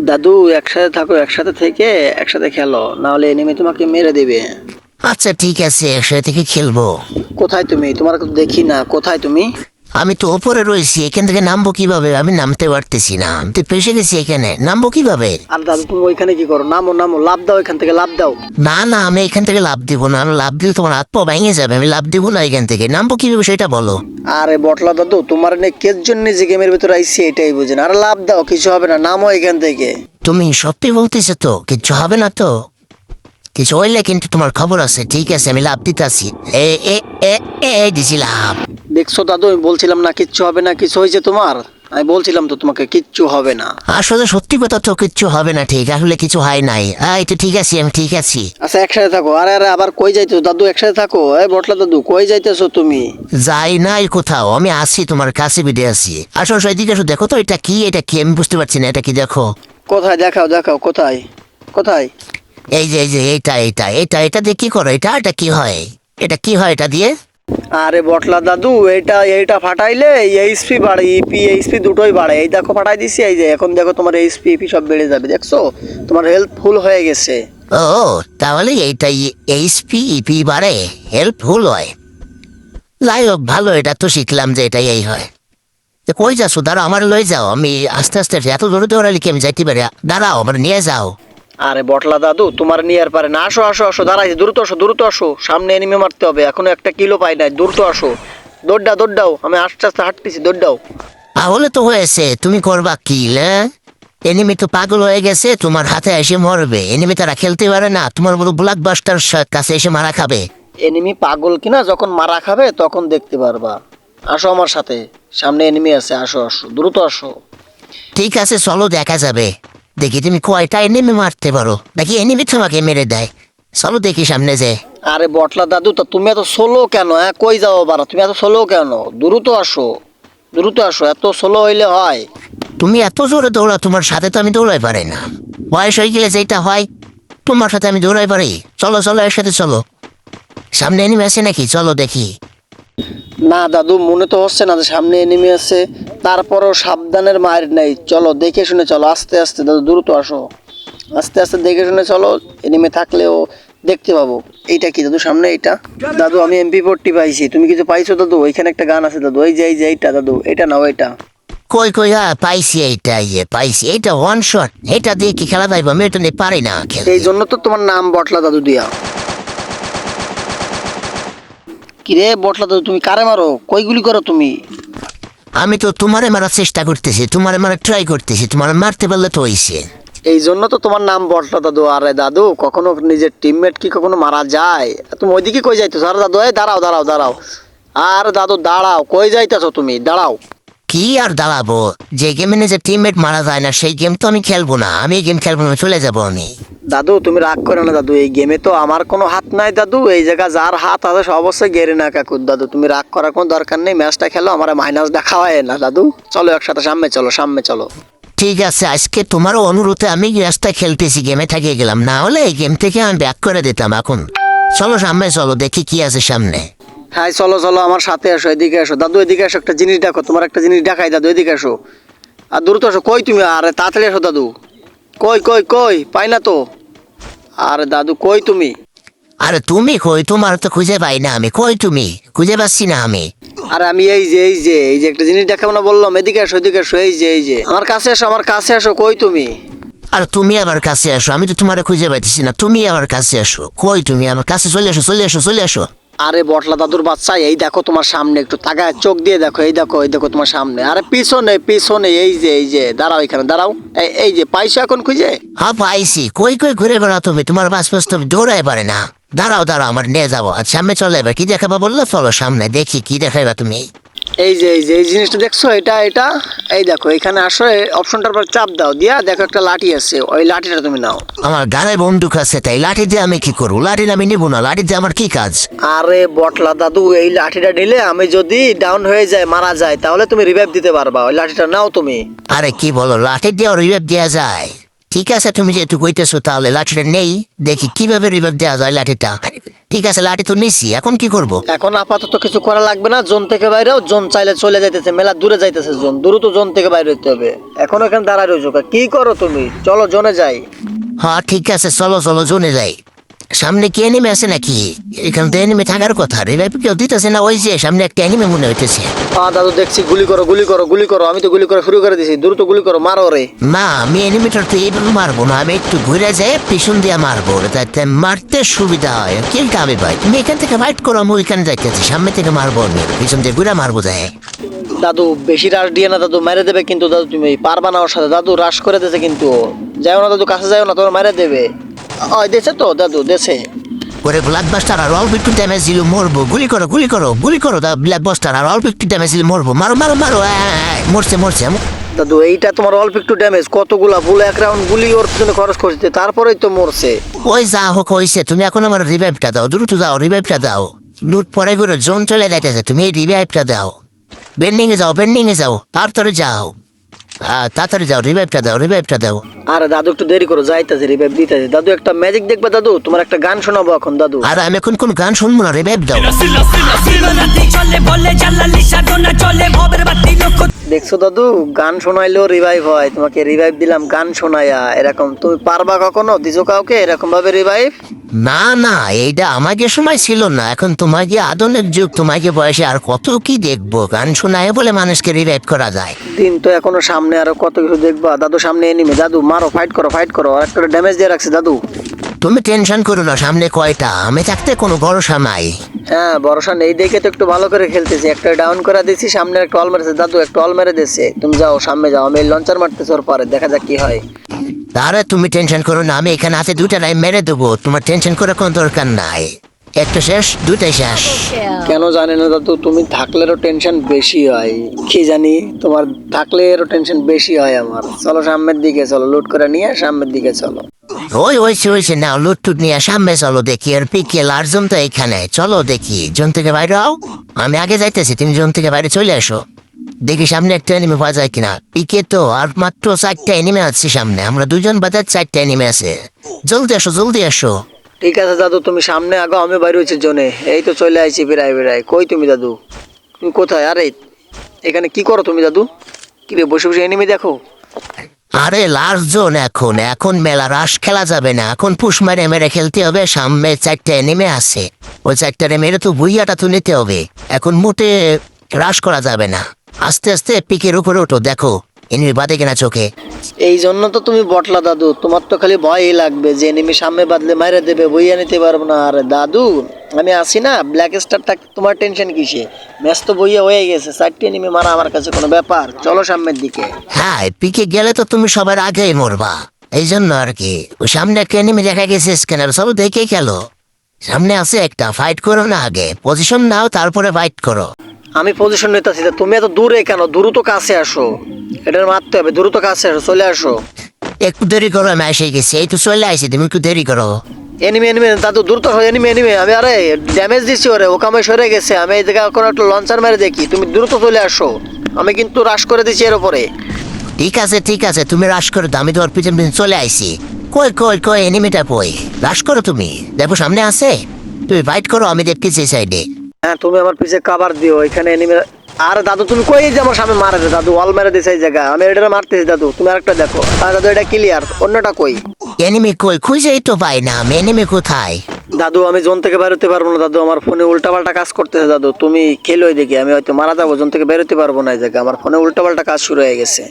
দাদু একসাথে থাকো একসাথে থেকে একসাথে খেলো নাহলে এনিমি তোমাকে মেরে দেবে। আচ্ছা ঠিক আছে একসাথে থেকে খেলব। কোথায় তুমি? তোমার দেখি না কোথায় তুমি? আমি তো ওপরে রয়েছি এখান থেকে নামবো কীভাবে? আমি নামতে পারতেছি না। আমি তো পেশে গেছি এখানে। নামবো কীভাবে? আর দাদু তুমি ওইখানে কি করো? নামো নামো লাভ দাও এখান থেকে লাভ দাও। না না আমি এখান থেকে লাভ দিব না। আমি লাভ দিলে তোমার হাত পা ভেঙে যাবে। আমি লাভ দিব না এখান থেকে। নামবো কীভাবে সেটা বলো। আরে বটলা দাদু তোমার নে কের জন্য যে গেমের ভিতরে আইসি এটাই বুঝেন আর লাভ দাও কিছু হবে না। নামো এখান থেকে। তুমি সত্যি বলতেছো তো? কিছু হবে না তো? কিছু হইলে কিন্তু তোমার খবর আছে। ঠিক আছে আমি লাভ এ এ এ এ এ, দিছি লাভ। দেখছ দাদু আমি বলছিলাম না কিচ্ছু হবে না কিছু হয়েছে তোমার? আমি বলছিলাম তো তোমাকে কিচ্ছু হবে না। আসলে সত্যি কথা তো কিচ্ছু হবে না ঠিক আসলে কিছু হয় নাই। হ্যাঁ এটা ঠিক আছে আমি ঠিক আছি। আচ্ছা একসাথে থাকো। আরে আরে আবার কই যাইতেছো? দাদু একসাথে থাকো। এই বটলা দাদু কই যাইতেছো তুমি? যাই নাই কোথাও আমি আসি তোমার কাছে বিদে আসি আসো আসো এদিকে আসো দেখো তো এটা কি এটা কি আমি বুঝতে পারছি না এটা কি দেখো। কোথায়? দেখাও দেখাও কোথায়? কোথায়? এই যে এই যে এইটা এইটা এটা এটা দিয়ে কি করো? এটা এটা কি হয়? এটা কি হয় এটা দিয়ে? আরে বটলা দাদু, এইটা এইটা ফাটাইলে এইচপি বাড়ে ইপি এইচপি দুটোই বাড়ে। এই দেখো ফাটাই দিছি, এই যে এখন দেখো তোমার এইচপি ইপি সব বেড়ে যাবে, দেখছ? তোমার হেলথ ফুল হয়ে গেছে। ও, তাহলে এইটা এইচপি ইপি বাড়ে হেল্পফুল হয়। যাই হোক, ভালো, এটা তো শিখলাম যে এটাই এই হয়। তো কই যাচ্ছ? দাঁড়াও, আমার লয়ে যাও। আমি আস্তে আস্তে, এত দূরে দৌড়ালি কি আমি যাইতে পারি। দাঁড়াও, আমার নিয়ে যাও। আরে বটলা দাদু তোমার নিয়ে আর পারে না। আসো আসো আসো দাঁড়াইছে দ্রুত আসো দ্রুত আসো। সামনে এনিমে মারতে হবে এখনও একটা কিলো পাই নাই দ্রুত আসো। দৌড়াও দৌড়াও আমি আস্তে আস্তে হাঁটতেছি দৌড়াও তাহলে তো হয়েছে তুমি করবা কি এনিমি তো পাগল হয়ে গেছে তোমার হাতে এসে মরবে। এনিমি তারা খেলতে পারে না তোমার বড় ব্ল্যাক বাস্টার কাছে এসে মারা খাবে। এনিমি পাগল কিনা যখন মারা খাবে তখন দেখতে পারবা। আসো আমার সাথে সামনে এনিমি আছে আসো আসো দ্রুত আসো। ঠিক আছে চলো দেখা যাবে। দেখি তুমি কয়টা এনিমি মারতে পারো? দেখি এনিমি তোমাকে মেরে দেয়? চলো দেখি সামনে যে আরে বটলা দাদু তা তুমি এত সোলো কেন হ্যাঁ? কই যাও বারা তুমি এত সোলো কেন? দ্রুত আসো দ্রুত আসো এত সোলো হইলে হয়। তুমি এত জোরে দৌড়া তোমার সাথে তো আমি দৌড়াই পারি না। বয়স হয়ে গেলে যেটা হয় তোমার সাথে আমি দৌড়াই পারি। চলো চলো এর সাথে চলো। সামনে এনিমি আছে নাকি? চলো দেখি। না দাদু মনে তো হচ্ছে না যে সামনে এনিমি আছে। তারপরও সাবধানের মায়ের নেই। চলো দেখে শুনে চলো আস্তে আস্তে দাদু দ্রুত আসো। আস্তে আস্তে দেখে শুনে চলো এনিমি থাকলেও দেখতে পাবো। এইটা কি দাদু সামনে এইটা? দাদু আমি এমপি ফোরটি পাইছি। তুমি কিছু পাইছো দাদু? ওইখানে একটা গান আছে দাদু। এই যে এই যে এইটা দাদু। এটা নাও এটা। কই কই হ্যাঁ পাইছি এইটা ইয়ে পাইছি। এইটা ওয়ান শট এটা দিয়ে কি খেলা যাইব আমি এটা নিয়ে পারি না খেলতে। এই জন্য তো তোমার নাম বটলা দাদু দিয়া। কিরে বটলা দাদু তুমি কারে মারো? কই গুলি করো তুমি? আমি তো তোমারে মারার চেষ্টা করতেছি তোমারে মারা ট্রাই করতেছি তোমার মারতে পারলে তো হইছে। এই জন্য তো তোমার নাম বটলা দাদু আরে দাদু কখনো নিজের টিমমেট কি কখনো মারা যায়? তুমি ওইদিকে কই যাইতেছো? আরে দাদু এই দাঁড়াও দাঁড়াও দাঁড়াও। আর দাদু দাঁড়াও কই যাইতেছো তুমি? দাঁড়াও। কি আর দাঁড়াবো? যে গেমে নিজের টিমমেট মারা যায় না সেই গেম তো আমি খেলব না। আমি এই গেম খেলব না চলে যাব আমি। দাদু তুমি রাগ করো না দাদু এই গেমে তো আমার কোনো হাত নাই দাদু এই জায়গা যার হাত আছে সে অবশ্যই গেরে না কাকু দাদু তুমি রাগ করার কোনো দরকার নেই ম্যাচটা খেলো আমার মাইনাস দেখাওয়ায় না দাদু। চলো একসাথে সামনে চলো সামনে চলো। ঠিক আছে আজকে তোমারও অনুরোধে আমি ম্যাচটা খেলতেছি গেমে থাকিয়ে গেলাম। না হলে এই গেম থেকে আমি ব্যাক করে দিতাম এখন। চলো সামনে চলো দেখি কি আছে সামনে। হ্যাঁ চলো চলো আমার সাথে আসো এদিকে আসো। দাদু এদিকে আসো একটা জিনিস দেখো তোমার একটা জিনিস দেখাই দাদু এদিকে আসো। আর দ্রুত আসো কই তুমি? আরে তাড়াতাড়ি আসো দাদু। কই কই কই পাই না তো। আরে দাদু কই তুমি? আরে তুমি কই? তোমার তো খুঁজে পাই না আমি। কই তুমি? খুঁজে পাচ্ছি না আমি। আরে আমি এই যে এই যে এই যে একটা জিনিস দেখাবো না বললাম। এদিকে আসো এদিকে আসো এই যে এই যে। আমার কাছে আসো আমার কাছে আসো কই তুমি? আর তুমি আমার কাছে আসো আমি তো তোমার খুঁজে পাইতেছি না। তুমি আমার কাছে আসো। কই তুমি? আমার কাছে চলে আসো চলে আসো চলে আসো। আরে বটলা দাদুর বাচ্চা, এই দেখো তোমার সামনে, একটু তাকায় চোখ দিয়ে দেখো, এই দেখো এই দেখো তোমার সামনে। আরে পিছনে পিছনে, এই যে এই যে, দাঁড়াও এখানে, দাঁড়াও। এই- যে, পাইছো এখন খুঁজে? হ্যাঁ পাইছি। কই কই ঘুরে বেড়া তুমি? তোমার বাস বাস তুমি দৌড়াই পারে না। দাঁড়াও দাঁড়াও, আমার নিয়ে যাব। আর সামনে চলে এবার কি দেখাবা বলল? চলো সামনে, দেখি, কি দেখাইবা তুমি? এই যে এই যে এই জিনিসটা দেখছ? এটা এটা এই দেখো এখানে আসো অপশনটার পর চাপ দাও দিয়া দেখো একটা লাঠি আছে ওই লাঠিটা তুমি নাও। আমার গানে বন্দুক আছে তাই লাঠি দিয়ে আমি কি করব? লাঠি আমি নিবো না লাঠি দিয়ে আমার কি কাজ? আরে বটলা দাদু এই লাঠিটা নিলে আমি যদি ডাউন হয়ে যায় মারা যায় তাহলে তুমি রিভাইভ দিতে পারবা ওই লাঠিটা নাও তুমি। আরে কি বলো লাঠি দিয়ে রিভাইভ দেওয়া যায়? ঠিক আছে তুমি যেহেতু কইতেছো তাহলে লাঠিটা নেই দেখি কীভাবে রিভাইভ দেওয়া যায় লাঠিটা। ঠিক আছে লাঠি তো নিছি এখন কি করব? এখন আপাতত কিছু করা লাগবে না জোন থেকে বাইরেও জোন চাইলে চলে যাইতেছে মেলা দূরে যাইতেছে জোন দ্রুত জোন থেকে বাইরে হইতে হবে। এখন এখানে দাঁড়ায় রয়েছো কা? কি করো তুমি? চলো জোনে যাই। হ্যাঁ ঠিক আছে চলো চলো জোনে যাই। সামনে কি এনিমে আছে নাকি? এখানে তো এনিমে থাকার কথা। রিভাইভ কেউ দিতেছে না ওই যে সামনে একটা এনিমে মনে হইতেছে। আ দাদু দেখছি গুলি করো গুলি করো গুলি করো। আমি তো গুলি করে শুরু করে দিছি। দ্রুত গুলি করো মারো রে না আমি এনিমিটার তো এইভাবে মারবো না। আমি একটু ঘুরে যাই পিছন দিয়ে মারবো। যাতে মারতে সুবিধা হয়। কিলটা আমি ভাই তুমি এখান থেকে ফাইট করো আমি ওইখানে যাইতেছি। সামনে থেকে মারবো আমি। পিছন দিয়ে ঘুরে মারবো যায় দাদু বেশি রাশ দিয়ে না দাদু। মেরে দেবে কিন্তু দাদু তুমি পারবা না ওর সাথে। দাদু রাশ করে দিয়েছে কিন্তু। যাও না দাদু কাছে যাও না তোমার মেরে দেবে। ওই দেছে তো দাদু দেছে ওরে ব্লাড বাস্টার আর অল্প একটু ড্যামেজ দিল মরবো। গুলি করো গুলি করো গুলি করো দা ব্লাড বাস্টার আর অল্প একটু ড্যামেজ দিল মরবো। মারো মারো মারো মরছে মরছে। দাদু এইটা তোমার অল্প একটু ড্যামেজ কতগুলা ফুল এক রাউন্ড গুলি ওর পিছনে খরচ করছে তারপরেই তো মরছে। ওই যা হোক হয়েছে তুমি এখন আমার রিভাইভটা দাও দ্রুত দাও রিভাইভটা দাও। লুট পরে করে জোন চলে যাইতেছে তুমি এই রিভাইভটা দাও। বেন্ডিং এ যাও বেন্ডিং এ যাও তাড়াতাড়ি যাও। তাড়াতাড়ি যাও রিভাইভটা দাও রিভাইভটা দাও। আরে দাদু একটু দেরি করো যাইতেছে রিভাইভ দিতেছে। দাদু একটা ম্যাজিক দেখবে দাদু? তোমার একটা গান শোনাবো এখন দাদু। আর আমি এখন কোন গান শুনব না রিভাইভ দাও। দেখছ দাদু গান শোনাইলেও রিভাইভ হয়। তোমাকে রিভাইভ দিলাম গান শোনাইয়া এরকম তুমি পারবা কখনো? দিছো কাউকে? এরকম ভাবে রিভাইভ না না এইটা আমাকে সময় ছিল না। এখন তোমাকে আধুনিক যুগ তোমাকে বয়সে আর কত কি দেখব? গান শোনায় বলে মানুষকে রিভাইভ করা যায়। দিন তো এখনও সামনে আরও কত কিছু দেখবা। দাদু সামনে এনিমে দাদু মারো ফাইট করো ফাইট করো। আর একটা ড্যামেজ দিয়ে রাখছে দাদু। তুমি টেনশন করো না সামনে কয়টা? আমি থাকতে কোনো ভরসা নাই। হ্যাঁ ভরসা নেই। দেখে তো একটু ভালো করে খেলতেছি। একটা ডাউন করে দিছি সামনে একটা অল মেরেছে। দাদু একটা অল মেরে দিছে। তুমি যাও সামনে যাও। আমি লঞ্চার মারতেছি ওর পরে দেখা যাক কি হয়। তাহলে তুমি টেনশন করো না আমি এখানে হাতে দুটা নাই মেরে দেবো। তোমার টেনশন করার কোনো দরকার নাই। একটা শেষ দুটাই শেষ। কেন জানি না দাদু তুমি থাকলেরও টেনশন বেশি হয়। কি জানি তোমার থাকলে এরও টেনশন বেশি হয় আমার। চলো সামনের দিকে চলো লুট করে নিয়ে সামনের দিকে চলো। ওই ওইছে ওইছে না লুট টুট নিয়ে সামনে চলো দেখি আর পিকে লার্জম তো এখানে। চলো দেখি জন থেকে বাইরে আও। আমি আগে যাইতেছি তুমি জন থেকে বাইরে চলে আসো দেখি সামনে একটা এনিমে পাওয়া যায় কিনা। পিকে তো আর মাত্র চারটা এনিমে আছে সামনে। আমরা দুজন বাজার চারটা এনিমে আছে। জলদি আসো জলদি আসো। ঠিক আছে দাদু তুমি সামনে আগো আমি বাইরে হয়েছি জনে। এই তো চলে আইছি বিরাই বিরাই কই তুমি দাদু? তুমি কোথায়? আরে এখানে কি করো তুমি দাদু? কি রে বসে বসে এনিমে দেখো? আরে লাস্ট জোন এখন। এখন মেলা রাস খেলা যাবে না। এখন পুষ মেরে মেরে খেলতে হবে। সামনে চারটে এনিমে আছে। ওই চারটা মেরে তো ভুইয়াটা তো নিতে হবে। এখন মোটে রাস করা যাবে না। আস্তে আস্তে পিকের উপরে ওঠো দেখো। এনিমি বাদে কিনা চোখে। এই জন্য তো তুমি বটলা দাদু। তোমার তো খালি ভয়ই লাগবে যে এনিমি সামনে বাদলে মাইরে দেবে বইয়া নিতে পারব না। আর দাদু আমি আসি না। ব্ল্যাক স্টার থাক তোমার টেনশন কিসে? ম্যাচ তো বইয়া হয়ে গেছে। চারটে এনিমি মারা আমার কাছে কোনো ব্যাপার। চলো সামনের দিকে। হ্যাঁ পিকে গেলে তো তুমি সবার আগেই মরবা। এই জন্য আর কি। ওই সামনে একটা এনিমি দেখা গেছে স্ক্যানার সব দেখে গেল সামনে আছে একটা ফাইট করো না আগে। পজিশন নাও তারপরে ফাইট করো। আমি পজিশন নিতেছি তুমি এত দূরে কেন? দ্রুত কাছে আসো। এটার মারতে হবে দ্রুত কাছে আসো চলে আসো। একটু দেরি করো আমি এসে গেছি। এই তো চলে আসি তুমি একটু দেরি করো। এনিমি এনিমি দাদু দ্রুত হো এনিমি এনিমি আমি আরে ড্যামেজ দিছি ওরে ও কামে সরে গেছে। আমি এই জায়গায় কোনো একটা লঞ্চার মেরে দেখি। তুমি দ্রুত চলে আসো। আমি কিন্তু রাশ করে দিছি এর উপরে। ঠিক আছে ঠিক আছে তুমি রাশ করো তো, আমি তোমার পিছন পিছন চলে আইছি। কই কই কই এনিমিটা কই? রাশ করো তুমি। দেখো সামনে আছে। তুমি ফাইট করো আমি দেখতেছি সাইডে হ্যাঁ তুমি আমার পিছে কাবার দিও এখানে এনিমি আর দাদু তুমি কই যে আমার সামনে মারে দাদু ওয়াল মেরে দিছে এই জায়গা আমি এটা মারতেছি দাদু তুমি আরেকটা দেখো। আর দাদু এটা ক্লিয়ার অন্যটা কই? এনিমি কই? খুঁজেই তো পাই না আমি এনিমি কোথায়? দাদু আমি জোন থেকে বেরোতে পারব না দাদু আমার ফোনে উল্টাপাল্টা কাজ করতেছে দাদু তুমি খেলোই দেখি আমি হয়তো মারা যাব জোন থেকে বেরোতে পারব না এই জায়গা আমার ফোনে উল্টাপাল্টা কাজ শুরু হয়ে গেছে।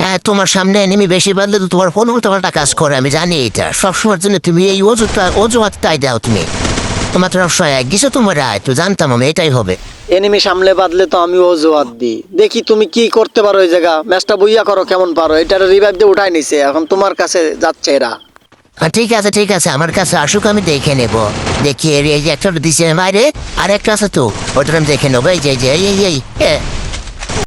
হ্যাঁ তোমার সামনে এনিমি বেশি বাড়লে তো তোমার ফোন উল্টাপাল্টা কাজ করে আমি জানি এটা সবসময়ের জন্য তুমি এই অজুহাতটাই দাও তুমি। তোমার তো সবসময় এক গেছো তোমার আয় তো জানতাম আমি এটাই হবে। এনিমি সামলে বাদলে তো আমি অজুহাত দিই। দেখি তুমি কি করতে পারো এই জায়গা। ম্যাচটা বইয়া করো কেমন পারো। এটা রিভাইভ দিয়ে উঠাই নিছে। এখন তোমার কাছে যাচ্ছে এরা। হ্যাঁ, ঠিক আছে ঠিক আছে আমার কাছে আসুক আমি দেখে নেব। দেখি এই যে একটা দিছে বাইরে আর একটা আছে তো ওটা আমি দেখে নেব। এই যে এই এই